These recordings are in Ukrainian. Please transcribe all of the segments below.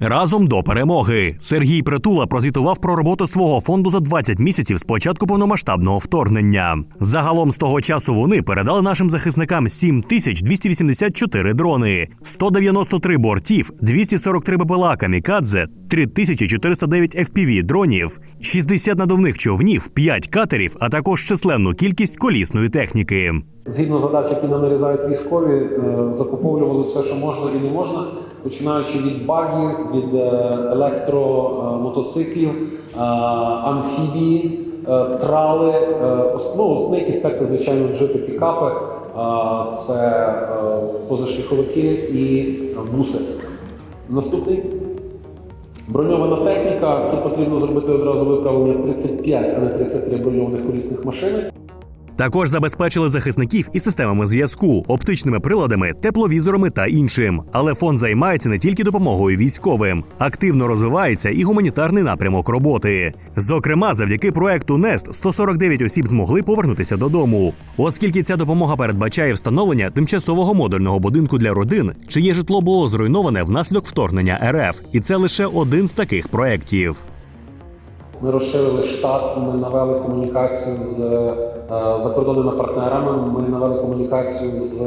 Разом до перемоги Сергій Притула прозвітував про роботу свого фонду за 20 місяців з початку повномасштабного вторгнення. Загалом з того часу вони передали нашим захисникам 7284 дрони, 193 бортів, 243 БПЛА «Камікадзе», 3409 FPV дронів, 60 надувних човнів, 5 катерів, а також численну кількість колісної техніки. Згідно задач, які нам нарізають військові, е, закуповували все, що можна і не можна, починаючи від багів, від е, електромотоциклів, е, амфібії, трали. Ну, основний якийсь це звичайно джипи, пікапи, це позашляховики і буси. Наступний броньована техніка. Тут потрібно зробити одразу виправлення 35, а не 33 броньованих колісних машини. Також забезпечили захисників і системами зв'язку, оптичними приладами, тепловізорами та іншим. Але фонд займається не тільки допомогою військовим, активно розвивається і гуманітарний напрямок роботи. Зокрема, завдяки проекту НЕСТ 149 осіб змогли повернутися додому, оскільки ця допомога передбачає встановлення тимчасового модульного будинку для родин, чиє житло було зруйноване внаслідок вторгнення РФ, і це лише один з таких проєктів. Ми розширили штат, ми навели комунікацію з е, закордонними партнерами. Ми навели комунікацію з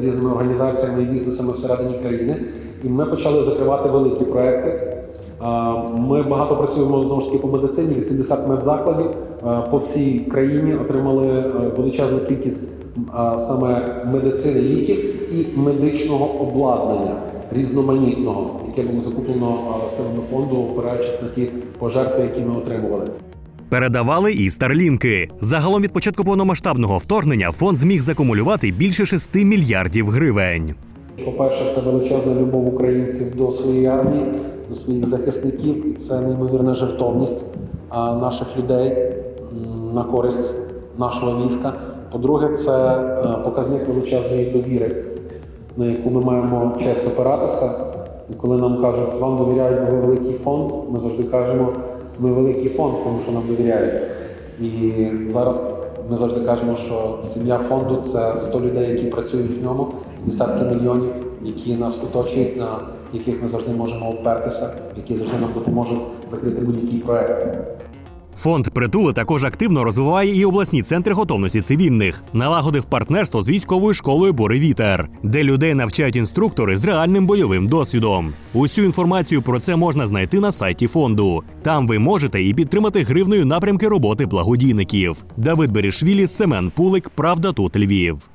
різними організаціями і бізнесами всередині країни. І ми почали закривати великі проекти. Е, Ми багато працюємо знову ж таки по медицині. 80 медзакладів е, по всій країні отримали величезну кількість саме медицини ліків і медичного обладнання різноманітного, яке було закуплено силами фонду, опираючись на ті пожертви, які ми отримували. Передавали і старлінки. Загалом від початку повномасштабного вторгнення фонд зміг закумулювати більше 6 мільярдів гривень. По-перше, це величезна любов українців до своєї армії, до своїх захисників, і це неймовірна жертовність наших людей на користь нашого війська. По-друге, це е, показник величезної довіри, на яку ми маємо честь опиратися. І коли нам кажуть, вам довіряють, бо ви великий фонд, ми завжди кажемо, ми великий фонд, тому що нам довіряють. І зараз ми завжди кажемо, що сім'я фонду це 100 людей, які працюють в ньому, десятки мільйонів, які нас оточують, на яких ми завжди можемо опертися, які завжди нам допоможуть закрити будь-який проект. Фонд притули також активно розвиває і обласні центри готовності цивільних, налагодив партнерство з військовою школою Боревітер, де людей навчають інструктори з реальним бойовим досвідом. Усю інформацію про це можна знайти на сайті фонду. Там ви можете і підтримати гривною напрямки роботи благодійників. Давид Берішвілі, Семен Пулик, Правда тут Львів.